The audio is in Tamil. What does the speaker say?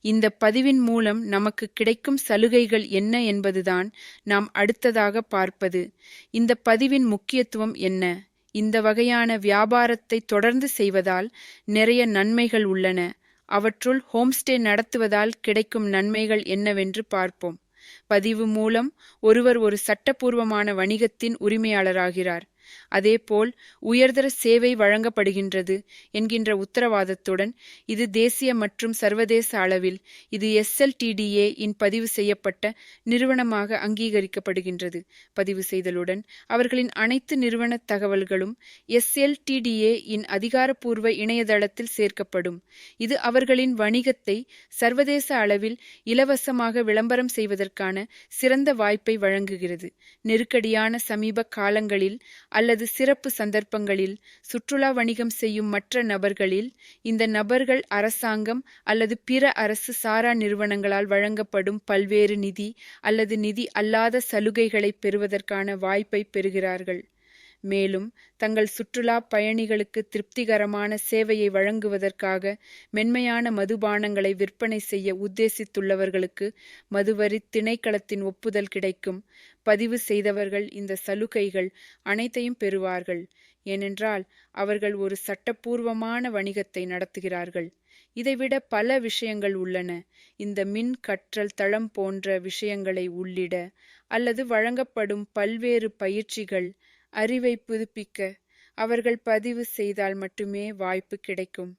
இந்த பதிவின் மூலம் நமக்கு கிடைக்கும் சலுகைகள் என்ன என்பதுதான் நாம் அடுத்ததாக பார்ப்பது. இந்த பதிவின் முக்கியத்துவம் என்ன? இந்த வகையான வியாபாரத்தை தொடர்ந்து செய்வதால் நிறைய நன்மைகள் உள்ளன. அவற்றுள் ஹோம்ஸ்டே நடத்துவதால் கிடைக்கும் நன்மைகள் என்னவென்று பார்ப்போம். பதிவு மூலம் ஒருவர் ஒரு சட்டபூர்வமான வணிகத்தின் உரிமையாளராகிறார். அதேபோல் உயர்தர சேவை வழங்கப்படுகின்றது என்கின்ற உத்தரவாதத்துடன் இது தேசிய மற்றும் சர்வதேச அளவில் இது எஸ்எல்டிடிஏ இன் பதிவு செய்யப்பட்ட நிறுவனமாக அங்கீகரிக்கப்படுகின்றது. பதிவு செய்தலுடன் அவர்களின் அனைத்து நிறுவன தகவல்களும் எஸ்எல்டிடிஏ இன் அதிகாரப்பூர்வ இணையதளத்தில் சேர்க்கப்படும். இது அவர்களின் வணிகத்தை சர்வதேச அளவில் இலவசமாக விளம்பரம் செய்வதற்கான சிறந்த வாய்ப்பை வழங்குகிறது. நெருக்கடியான சமீப காலங்களில் அல்லது சிறப்பு சந்தர்ப்பங்களில் சுற்றுலா வணிகம் செய்யும் மற்ற நபர்களில் இந்த நபர்கள் அரசாங்கம் அல்லது பிற அரசு சாரா நிறுவனங்களால் வழங்கப்படும் பல்வேறு நிதி அல்லது நிதி அல்லாத சலுகைகளை பெறுவதற்கான வாய்ப்பை பெறுகிறார்கள். மேலும் தங்கள் சுற்றுலா பயணிகளுக்கு திருப்திகரமான சேவையை வழங்குவதற்காக மென்மையான மதுபானங்களை விற்பனை செய்ய உத்தேசித்துள்ளவர்களுக்கு மதுவரி திணைக்களத்தின் ஒப்புதல் கிடைக்கும். பதிவு செய்தவர்கள் இந்த சலுகைகள் அனைத்தையும் பெறுவார்கள். ஏனென்றால் அவர்கள் ஒரு சட்டப்பூர்வமான வணிகத்தை நடத்துகிறார்கள். இதைவிட பல விஷயங்கள் உள்ளன. இந்த மின் கற்றல் தளம் போன்ற விஷயங்களை உள்ளிட அல்லது வழங்கப்படும் பல்வேறு பயிற்சிகள் அறிவை புதுப்பிக்க அவர்கள் பதிவு செய்தால் மட்டுமே வாய்ப்பு கிடைக்கும்.